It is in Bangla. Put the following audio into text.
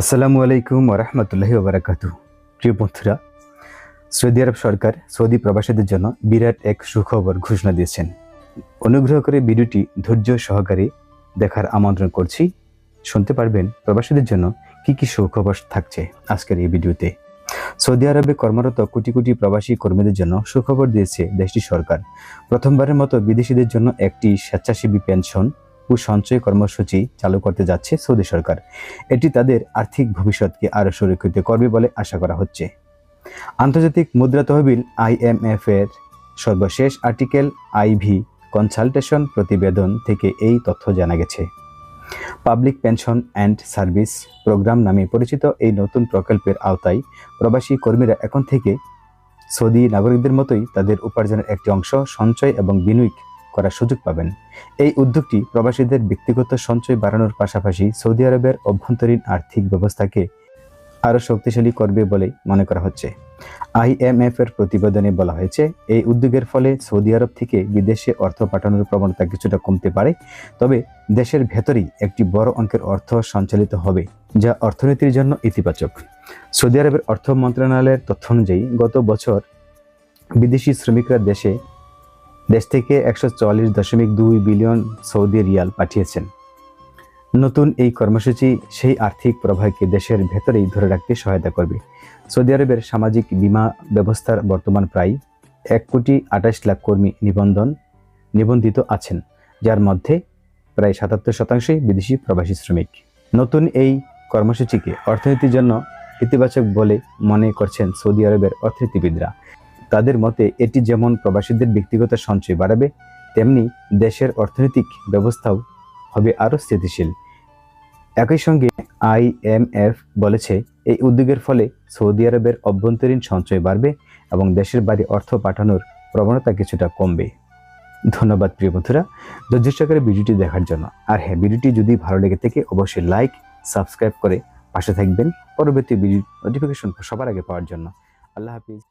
আসসালামু আলাইকুম ওরহমতুল্লাহি ওবরাকাতু প্রিয় বন্ধুরা, সৌদি আরব সরকার সৌদি প্রবাসীদের জন্য বিরাট এক সুখবর ঘোষণা দিয়েছেন। অনুগ্রহ করে ভিডিওটি ধৈর্য সহকারে দেখার আমন্ত্রণ করছি। শুনতে পারবেন প্রবাসীদের জন্য কি কি সুখবর থাকছে আজকের এই ভিডিওতে। সৌদি আরবে কর্মরত কোটি কোটি প্রবাসী কর্মীদের জন্য সুখবর দিয়েছে দেশটির সরকার। প্রথমবারের মতো বিদেশিদের জন্য একটি স্বেচ্ছাসেবী পেনশন ও সঞ্চয় কর্মসূচি চালু করতে যাচ্ছে সৌদি সরকার। এটি তাদের আর্থিক ভবিষ্যৎকে আরও সুরক্ষিত করবে বলে আশা করা হচ্ছে। আন্তর্জাতিক মুদ্রা তহবিল আইএমএফ এর সর্বশেষ আর্টিকেল আইভি কনসালটেশন প্রতিবেদন থেকে এই তথ্য জানা গেছে। Public pension and service programme নামে পরিচিত এই নতুন প্রকল্পের আওতায় প্রবাসী কর্মীরা এখন থেকে সৌদি নাগরিকদের মতোই তাদের উপার্জনের একটি অংশ সঞ্চয় এবং বিনিয়োগ করার সুযোগ পাবেন। এই উদ্যোগটি প্রবাসীদের ব্যক্তিগত সঞ্চয় বাড়ানোর পাশাপাশি সৌদি আরবের অভ্যন্তরীণ আর্থিক ব্যবস্থাকে আরও শক্তিশালী করবে বলে মনে করা হচ্ছে। আইএমএফ এর প্রতিবেদনে বলা হয়েছে, এই উদ্যোগের ফলে সৌদি আরব থেকে বিদেশে অর্থ পাঠানোর প্রবণতা কিছুটা কমতে পারে, তবে দেশের ভেতরেই একটি বড় অঙ্কের অর্থ সঞ্চালিত হবে, যা অর্থনীতির জন্য ইতিবাচক। সৌদি আরবের অর্থ মন্ত্রণালয়ের তথ্য অনুযায়ী, গত বছর বিদেশি শ্রমিকরা দেশে দেশ থেকে একশো চুয়াল্লিশ দশমিক দুই বিলিয়ন সৌদি রিয়াল পাঠিয়েছেন। নতুন এই কর্মসূচি সেই আর্থিক প্রবাহকে দেশের ভেতরেই ধরে রাখতে সহায়তা করবে। সৌদি আরবের সামাজিক বীমা ব্যবস্থার বর্তমান প্রায় এক কোটি আঠাশ লাখ কর্মী নিবন্ধন নিবন্ধিত আছেন, যার মধ্যে প্রায় সাতাত্তর শতাংশই বিদেশি প্রবাসী শ্রমিক। নতুন এই কর্মসূচিকে অর্থনীতির জন্য ইতিবাচক বলে মনে করছেন সৌদি আরবের অর্থনীতিবিদরা। তাদের মতে এটি যেমন প্রবাসীদের ব্যক্তিগত সঞ্চয় বাড়াবে, তেমনি দেশের অর্থনৈতিক ব্যবস্থাও হবে আরও স্থিতিশীল। একই সঙ্গে আইএমএফ বলেছে, এই উদ্যোগের ফলে সৌদি আরবের অভ্যন্তরীণ সঞ্চয় বাড়বে এবং দেশের বাড়ি অর্থ পাঠানোর প্রবণতা কিছুটা কমবে। ধন্যবাদ প্রিয় বন্ধুরা, ধৈর্য সহকারে ভিডিওটি দেখার জন্য। আর হ্যাঁ ভিডিওটি যদি ভালো লেগে থাকে, অবশ্যই লাইক, সাবস্ক্রাইব করে পাশে থাকবেন। পরবর্তী ভিডিও নোটিফিকেশন সবার আগে পাওয়ার জন্য। আল্লাহ হাফিজ।